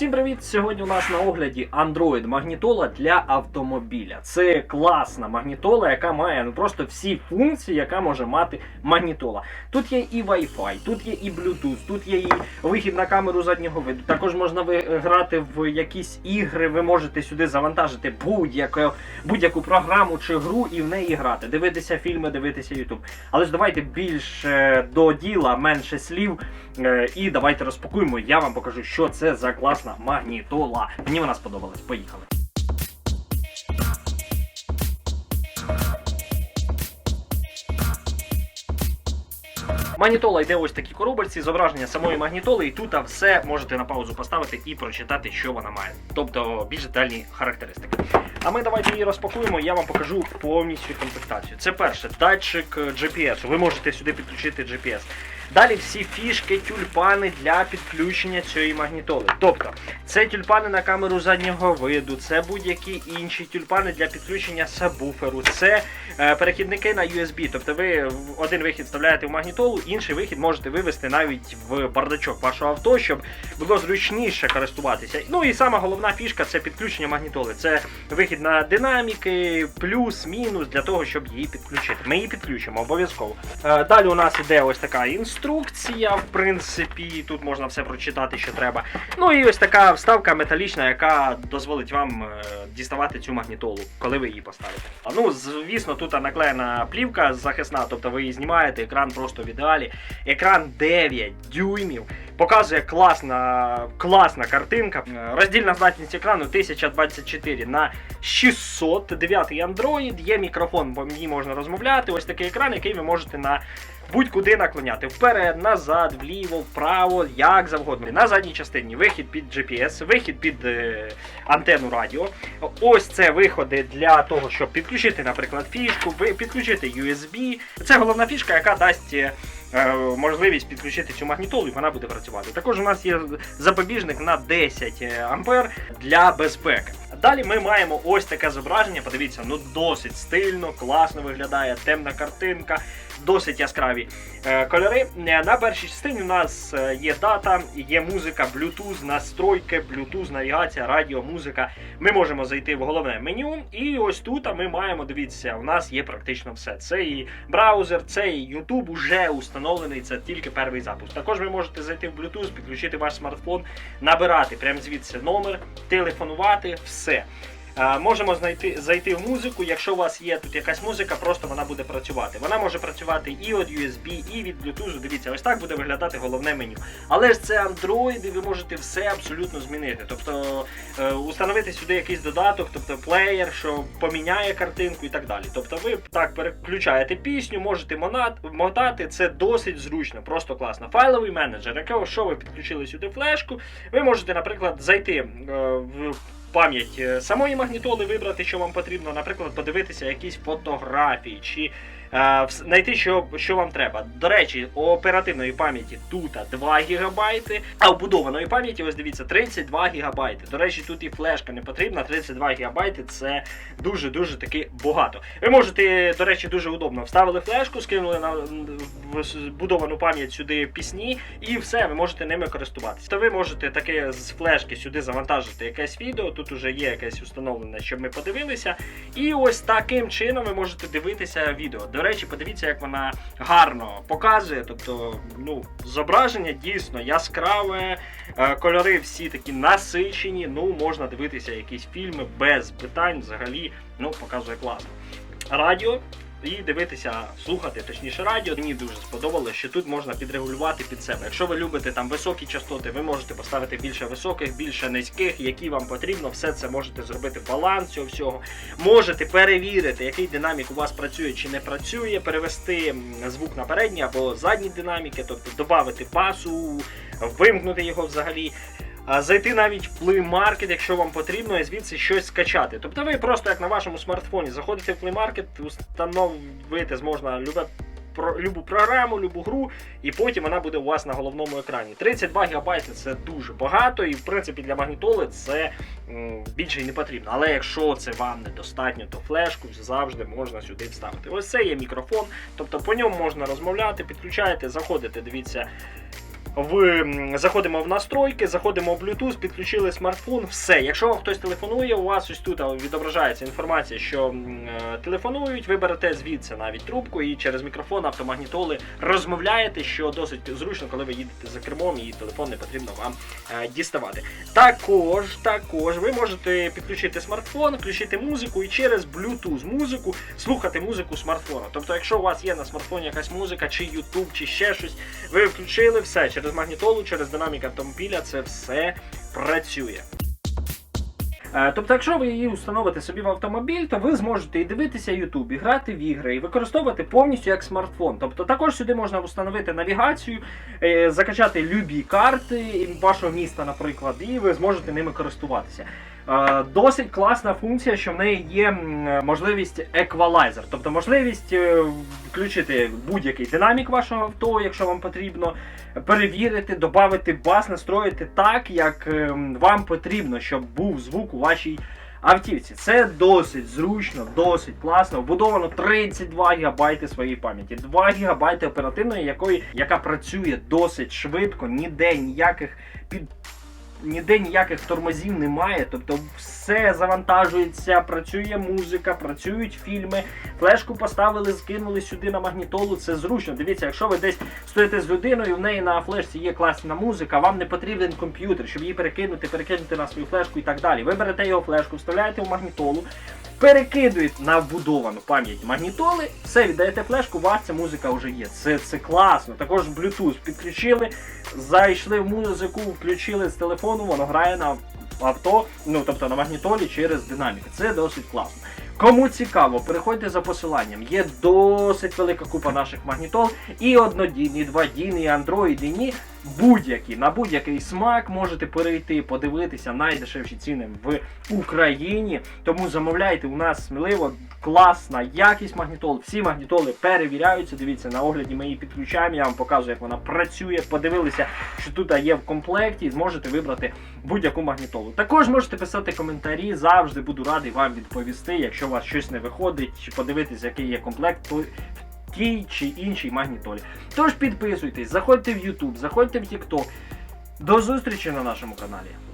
Всім привіт! Сьогодні у нас на огляді Android магнітола для автомобіля. Це класна магнітола, яка має ну просто всі функції, яка може мати магнітола. Тут є і Wi-Fi, тут є і Bluetooth, тут є і вихід на камеру заднього виду. Також можна ви грати в якісь ігри. Ви можете сюди завантажити будь-яку будь-яку програму чи гру і в неї грати. Дивитися фільми, дивитися YouTube. Але ж давайте більше до діла, менше слів. Е, І давайте розпакуємо. Я вам покажу, що це за класна магнітола. Мені вона сподобалась. Поїхали. Магнітола йде ось такі коробочці, зображення самої магнітоли, і тут все можете на паузу поставити і прочитати, що вона має. Тобто більш детальні характеристики. А ми давайте її розпакуємо, я вам покажу повністю комплектацію. Це перше, датчик е, GPS. Ви можете сюди підключити GPS. Далі всі фішки, тюльпани для підключення цієї магнітоли. Тобто, це тюльпани на камеру заднього виду, це будь-які інші тюльпани для підключення сабвуферу, це е, перехідники на USB. Тобто ви один вихід вставляєте в магнітолу, інший вихід можете вивести навіть в бардачок вашого авто, щоб було зручніше користуватися. Ну і сама головна фішка це підключення магнітоли. Це вихід на динаміки, плюс, мінус для того, щоб її підключити. Ми її підключимо обов'язково. Е, Далі у нас іде ось така інструкція. В принципі, тут можна все прочитати, що треба. Ну і ось така вставка металічна, яка дозволить вам е, діставати цю магнітолу, коли ви її поставите. А ну, звісно, тут наклеєна плівка захисна, тобто ви її знімаєте, екран просто в ідеалі. Екран 9 дюймів. Показує класна, класна картинка. Е, Роздільна здатність екрану 1024 на 600. 9 Android, є мікрофон, бо мені можна розмовляти. Ось такий екран, який ви можете на будь-куди наклоняти. Вперед, назад, вліво, вправо, як завгодно. На задній частині вихід під GPS, вихід під е, антенну радіо. Ось це виходи для того, щоб підключити, наприклад, фішку, підключити USB. Це головна фішка, яка дасть. Е, е, Можливість підключити цю магнітолу і вона буде працювати. Також у нас є запобіжник на 10 ампер для безпеки. Далі ми маємо ось таке зображення. Подивіться, ну досить стильно, класно виглядає, темна картинка, досить яскраві е, кольори. Е, На першій частині у нас е, є дата, є музика, Bluetooth, настройки, Bluetooth, навігація, радіо, музика. Ми можемо зайти в головне меню, і ось тут ми маємо, дивіться, у нас є практично все. Це і браузер, це і YouTube уже установлений, це тільки перший запуск. Також ви можете зайти в Bluetooth, підключити ваш смартфон, набирати прямо звідси номер, телефонувати. Е, Можемо знайти, зайти в музику. Якщо у вас є тут якась музика, просто вона буде працювати. Вона може працювати і від USB, і від Bluetooth. Дивіться, ось так буде виглядати головне меню. Але ж це Android, і ви можете все абсолютно змінити. Тобто е, установити сюди якийсь додаток, тобто плеєр, що поміняє картинку і так далі. Тобто ви так переключаєте пісню, можете мотати. Це досить зручно, просто класно. Файловий менеджер, якого що ви підключили сюди флешку, ви можете, наприклад, зайти е, в пам'ять е, самої магнітоли, вибрати, що вам потрібно, наприклад, подивитися якісь фотографії чи знайти, що, що вам треба. До речі, у оперативної пам'яті тут 2 ГБ, а вбудованої пам'яті, ось дивіться, 32 ГБ. До речі, тут і флешка не потрібна, 32 ГБ це дуже-дуже таки багато. Ви можете, до речі, дуже удобно вставили флешку, скинули на вбудовану пам'ять сюди пісні, і все, ви можете ними користуватися. То ви можете таке з флешки сюди завантажити якесь відео. Тут уже є якесь установлене, щоб ми подивилися. І ось таким чином ви можете дивитися відео. До речі, подивіться, як вона гарно показує. Тобто, ну, зображення дійсно яскраве, е, кольори всі такі насичені. Ну, можна дивитися якісь фільми без питань. Взагалі, ну, показує класно. Радіо. І дивитися, слухати, точніше радіо. Мені дуже сподобалося, що тут можна підрегулювати під себе. Якщо ви любите там високі частоти, ви можете поставити більше високих, більше низьких, які вам потрібно. Все це можете зробити баланс цього всього. Можете перевірити, який динамік у вас працює чи не працює, перевести звук на передні або задні динаміки, тобто додати басу, вимкнути його взагалі. Зайти навіть в Play Market, якщо вам потрібно, і звідси щось скачати. Тобто ви просто як на вашому смартфоні заходите в Play Market, установити зможна любе, про, любу програму, любу гру, і потім вона буде у вас на головному екрані. 32 ГБ це дуже багато, і в принципі для магнітоли це м, більше й не потрібно. Але якщо це вам недостатньо, то флешку завжди можна сюди вставити. Ось це є мікрофон, тобто по ньому можна розмовляти, підключаєте, заходите, дивіться. В, заходимо в настройки, заходимо в Bluetooth, підключили смартфон, все. Якщо вам хтось телефонує, у вас ось тут відображається інформація, що е, телефонують, ви берете звідси навіть трубку і через мікрофон автомагнітоли розмовляєте, що досить зручно, коли ви їдете за кермом і телефон не потрібно вам е, діставати. Також, також ви можете підключити смартфон, включити музику і через Bluetooth музику слухати музику смартфона. Тобто, якщо у вас є на смартфоні якась музика, чи YouTube, чи ще щось, ви включили все через магнітолу, через динамік автомобіля, це все працює. Е, Тобто, якщо ви її установите собі в автомобіль, то ви зможете і дивитися YouTube, і грати в ігри, і використовувати повністю як смартфон. Тобто також сюди можна встановити навігацію, е, закачати любі карти вашого міста, наприклад, і ви зможете ними користуватися. Е, Досить класна функція, що в неї є можливість еквалайзер, тобто можливість е, включити будь-який динамік вашого авто, якщо вам потрібно, перевірити, додати бас, настроїти так, як е, вам потрібно, щоб був звук у вашій автівці. Це досить зручно, досить класно. Вбудовано 32 ГБ своєї пам'яті, 2 ГБ оперативної, якої, яка працює досить швидко, ніде ніяких під. Ніде ніяких тормозів немає, тобто все завантажується, працює музика, працюють фільми. Флешку поставили, скинули сюди на магнітолу. Це зручно. Дивіться, якщо ви десь стоїте з людиною, в неї на флешці є класна музика, вам не потрібен комп'ютер, щоб її перекинути, перекинути на свою флешку і так далі. Ви берете його флешку, вставляєте в магнітолу, перекидуєте на вбудовану пам'ять магнітоли, все, віддаєте флешку, у вас ця музика вже є. Це, це класно. Також Bluetooth підключили, зайшли в музику, включили з телефону, воно грає на авто, ну тобто на магнітолі через динамік. Це досить класно. Кому цікаво, переходьте за посиланням. Є досить велика купа наших магнітол, і однодійні, і дводійні, і андроїдні, будь-які. На будь-який смак можете перейти, подивитися найдешевші ціни в Україні. Тому замовляйте у нас сміливо, класна якість магнітол. Всі магнітоли перевіряються. Дивіться, на огляді ми її підключаємо. Я вам показую, як вона працює. Подивилися, що тут є в комплекті, і зможете вибрати будь-яку магнітолу. Також можете писати коментарі, завжди буду радий вам відповісти, якщо у вас щось не виходить, чи подивитися, який є комплект. Тій чи іншій магнітолі. Тож підписуйтесь, заходьте в YouTube, заходьте в TikTok. До зустрічі на нашому каналі.